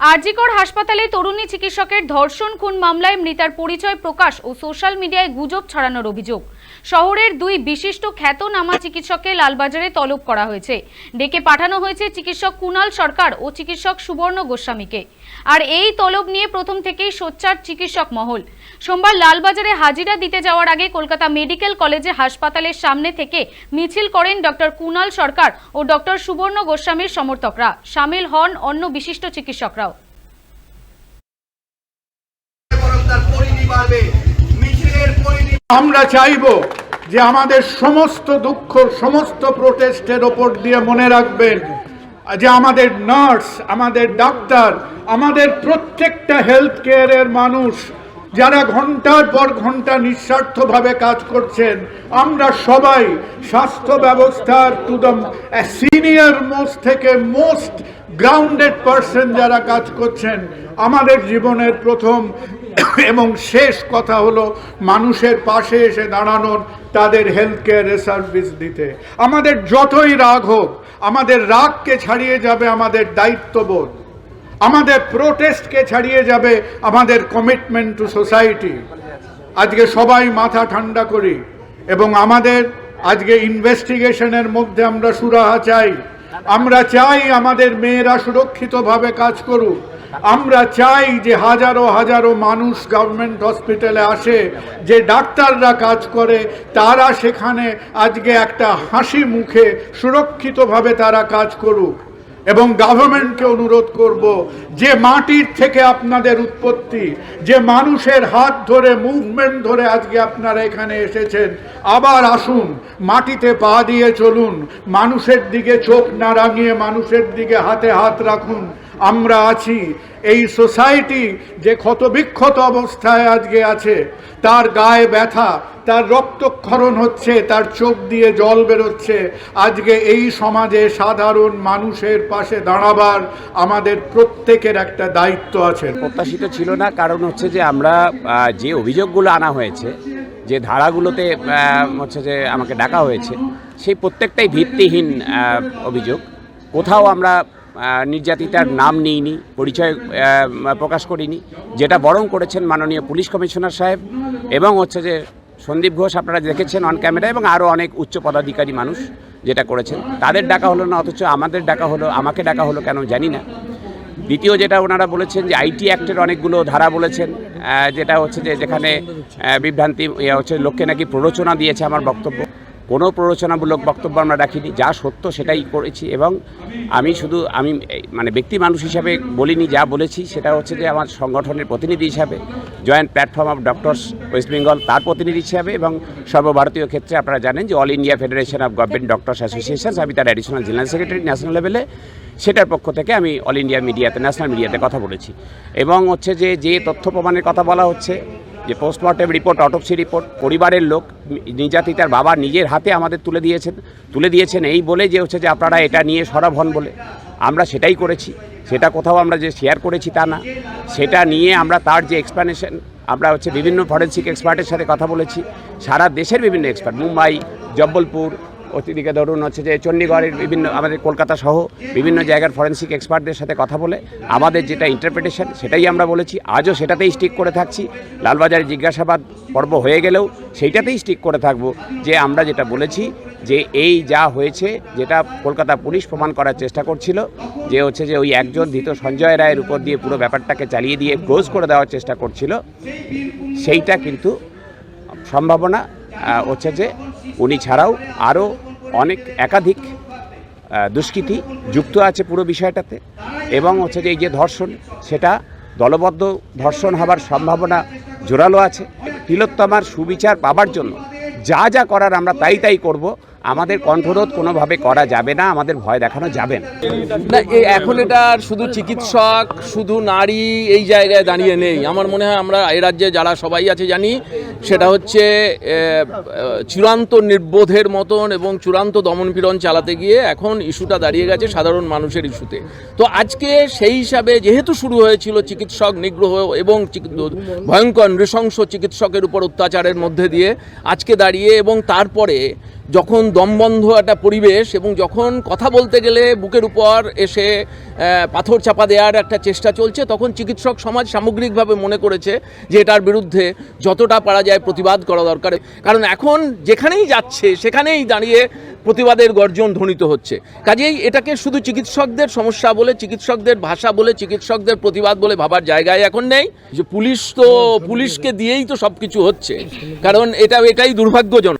আরজিকর হাসপাতালে তরুণী চিকিৎসকের ধর্ষণ, খুন মামলায় মৃতার পরিচয় প্রকাশ ও সোশ্যাল মিডিয়ায় গুজব ছড়ানোর অভিযোগ। শহরের দুই বিশিষ্ট খ্যাতনামা চিকিৎসককে লালবাজারে তলব করা হয়েছে। ডেকে পাঠানো হয়েছে চিকিৎসক কুণাল সরকার ও চিকিৎসক সুবর্ণ গোস্বামীকে। আর এই তলব নিয়ে প্রথম থেকেই সোচ্চার চিকিৎসক মহল। সোমবার লালবাজারে হাজিরা দিতে যাওয়ার আগে কলকাতা মেডিকেল কলেজে হাসপাতালের সামনে থেকে মিছিল করেন ডক্টর কুণাল সরকার ও ডক্টর সুবর্ণ গোস্বামীর সমর্থকরা। সামিল হন অন্য বিশিষ্ট চিকিৎসকরাও। আমরা চাইব যে আমাদের সমস্ত দুঃখ, সমস্ত প্রোটেস্টের ওপর দিয়ে মনে রাখবেন যে আমাদের নার্স, আমাদের ডাক্তার, আমাদের প্রত্যেকটা হেলথ কেয়ারের মানুষ যারা ঘণ্টার পর ঘণ্টা নিঃস্বার্থভাবে কাজ করছেন, আমরা সবাই স্বাস্থ্য ব্যবস্থার টু দ্য সিনিয়র মোস্ট থেকে মোস্ট গ্রাউন্ডেড পার্সন যারা কাজ করছেন, আমাদের জীবনের প্রথম এবং শেষ কথা হলো, মানুষের পাশে এসে দাঁড়ানোর তাদের হেলথ কেয়ারে সার্ভিস দিতে। আমাদের যতই রাগ হোক, আমাদের রাগকে ছাড়িয়ে যাবে আমাদের দায়িত্ববোধ। আমাদের প্রোটেস্টকে ছাড়িয়ে যাবে আমাদের কমিটমেন্ট টু সোসাইটি আজকে সবাই মাথা ঠান্ডা করি এবং আমাদের আজকে ইনভেস্টিগেশনের মধ্যে আমরা সুরাহা চাই। আমরা চাই আমাদের মেয়েরা সুরক্ষিতভাবে কাজ করুক। আমরা চাই যে হাজারো হাজারো মানুষ গভর্নমেন্ট হসপিটালে আসে, যে ডাক্তাররা কাজ করে, তারা সেখানে আজকে একটা হাসি মুখে সুরক্ষিতভাবে তারা কাজ করুক। এবং গভর্নমেন্টকে অনুরোধ করব, যে মাটির থেকে আপনাদের উৎপত্তি, যে মানুষের হাত ধরে মুভমেন্ট ধরে আজকে আপনারা এখানে এসেছেন, আবার আসুন, মাটিতে পা দিয়ে চলুন, মানুষের দিকে চোখ না রাঙিয়ে মানুষের দিকে হাতে হাত রাখুন। আমরা আছি। এই সোসাইটি যে ক্ষতবিক্ষত অবস্থায় আজকে আছে, তার গায়ে ব্যথা, তার রক্তক্ষরণ হচ্ছে, তার চোখ দিয়ে জল বেরোচ্ছে। আজকে এই সমাজে সাধারণ মানুষের পাশে দাঁড়াবার আমাদের প্রত্যেকের একটা দায়িত্ব আছে। প্রত্যাশিত ছিল না, কারণ হচ্ছে যে আমরা যে অভিযোগগুলো আনা হয়েছে, যে ধারাগুলোতে হচ্ছে যে আমাকে ডাকা হয়েছে, সেই প্রত্যেকটাই ভিত্তিহীন অভিযোগ। কোথাও আমরা নির্যাতিতার নাম নিইনি, পরিচয় প্রকাশ করিনি। যেটা বরং করেছেন মাননীয় পুলিশ কমিশনার সাহেব এবং হচ্ছে যে সন্দীপ ঘোষ, আপনারা দেখেছেন অন ক্যামেরা এবং আরও অনেক উচ্চ পদাধিকারী মানুষ যেটা করেছেন। তাদের ডাকা হলো না, অথচ আমাদের ডাকা হলো, আমাকে ডাকা হলো কেন জানি না। দ্বিতীয় যেটা ওনারা বলেছেন যে আইটি অ্যাক্টের অনেকগুলো ধারা বলেছেন যেটা হচ্ছে যে যেখানে বিভ্রান্তি ইয়ে হচ্ছে লোককে নাকি প্ররোচনা দিয়েছে আমার বক্তব্য। কোনো প্ররোচনামূলক বক্তব্য আমরা রাখিনি, যা সত্য সেটাই করেছি এবং আমি শুধু, আমি মানে ব্যক্তি মানুষ হিসাবে বলিনি, যা বলেছি সেটা হচ্ছে যে আমার সংগঠনের প্রতিনিধি হিসাবে, joint platform of doctors West Bengal, তার প্রতিনিধি হিসাবে এবং সর্বভারতীয় ক্ষেত্রে আপনারা জানেন যে all India federation of government doctors association আমি তার অ্যাডিশনাল জেনারেল সেক্রেটারি ন্যাশনাল লেভেলে, সেটার পক্ষ থেকে আমি অল ইন্ডিয়া মিডিয়াতে, ন্যাশনাল মিডিয়াতে কথা বলেছি। এবং হচ্ছে যে যে তথ্য প্রমাণের কথা বলা হচ্ছে যে পোস্টমর্টেম রিপোর্ট অটোপসি রিপোর্ট, পরিবারের লোক নির্যাতিতার বাবা নিজের হাতে আমাদের তুলে দিয়েছেন তুলে দিয়েছেন এই বলে যে হচ্ছে যে আপনারা এটা নিয়ে সরব হন বলে। আমরা সেটাই করেছি। সেটা কোথাও আমরা যে শেয়ার করেছি তা না। সেটা নিয়ে আমরা তার যে এক্সপ্লানেশন আমরা হচ্ছে বিভিন্ন ফরেন্সিক এক্সপার্টের সাথে কথা বলেছি। সারা দেশের বিভিন্ন এক্সপার্ট মুম্বাই, জব্বলপুর অতিদিকে ধরুন হচ্ছে যে চণ্ডীগড়ের বিভিন্ন আমাদের কলকাতা সহ বিভিন্ন জায়গার ফরেন্সিক এক্সপার্টদের সাথে কথা বলে আমাদের যেটা ইন্টারপ্রিটেশন সেটাই আমরা বলেছি। আজও সেটাতেই স্টিক করে থাকছি। লালবাজারে জিজ্ঞাসাবাদ পর্ব হয়ে গেলেও সেইটাতেই স্টিক করে থাকব যে আমরা যেটা বলেছি যে এই যা হয়েছে যেটা কলকাতা পুলিশ প্রমাণ করার চেষ্টা করছিল যে হচ্ছে যে ওই একজন ধৃত সঞ্জয় রায়ের উপর দিয়ে পুরো ব্যাপারটাকে চালিয়ে দিয়ে ক্লোজ করে দেওয়ার চেষ্টা করছিল, সেইটা কিন্তু সম্ভাবনা। হচ্ছে যে উনি ছাড়াও আরও অনেক একাধিক দুষ্কৃতি যুক্ত আছে পুরো বিষয়টাতে। এবং হচ্ছে যে এই যে ধর্ষণ, সেটা দলবদ্ধ ধর্ষণ হবার সম্ভাবনা জোরালো আছে। তিলোত্তমার সুবিচার পাবার জন্য যা যা করার আমরা তাই তাই করব। আমাদের কণ্ঠরোধ কোনোভাবে করা যাবে না, আমাদের ভয় দেখানো যাবে না। এখন এটা শুধু চিকিৎসক, শুধু নারী এই জায়গায় দাঁড়িয়ে নেই। আমার মনে হয় আমরা এই রাজ্যে যারা সবাই আছে জানি, সেটা হচ্ছে চূড়ান্ত নির্বোধের মতন এবং চূড়ান্ত দমনপীড়ন চালাতে গিয়ে এখন ইস্যুটা দাঁড়িয়ে গেছে সাধারণ মানুষের ইস্যুতে। তো আজকে সেই হিসাবে যেহেতু শুরু হয়েছিল চিকিৎসক নিগ্রহ এবং ভয়ঙ্কর নৃশংস চিকিৎসকের উপর অত্যাচারের মধ্যে দিয়ে, আজকে দাঁড়িয়ে এবং তারপরে যখন দমবন্ধ একটা পরিবেশ এবং যখন কথা বলতে গেলে বুকের উপর এসে পাথর চাপা দেওয়ার একটা চেষ্টা চলছে, তখন চিকিৎসক সমাজ সামগ্রিকভাবে মনে করেছে যে এটার বিরুদ্ধে যতটা পারা যায় প্রতিবাদ করা দরকার। কারণ এখন যেখানেই যাচ্ছে, সেখানেই দাঁড়িয়ে প্রতিবাদের গর্জন ধ্বনিত হচ্ছে। কাজেই এটাকে শুধু চিকিৎসকদের সমস্যা বলে, চিকিৎসকদের ভাষা বলে, চিকিৎসকদের প্রতিবাদ বলে ভাবার জায়গায় এখন নেই। যে পুলিশ তো, পুলিশকে দিয়েই তো সব কিছু হচ্ছে। কারণ এটা, এটাই দুর্ভাগ্যজনক।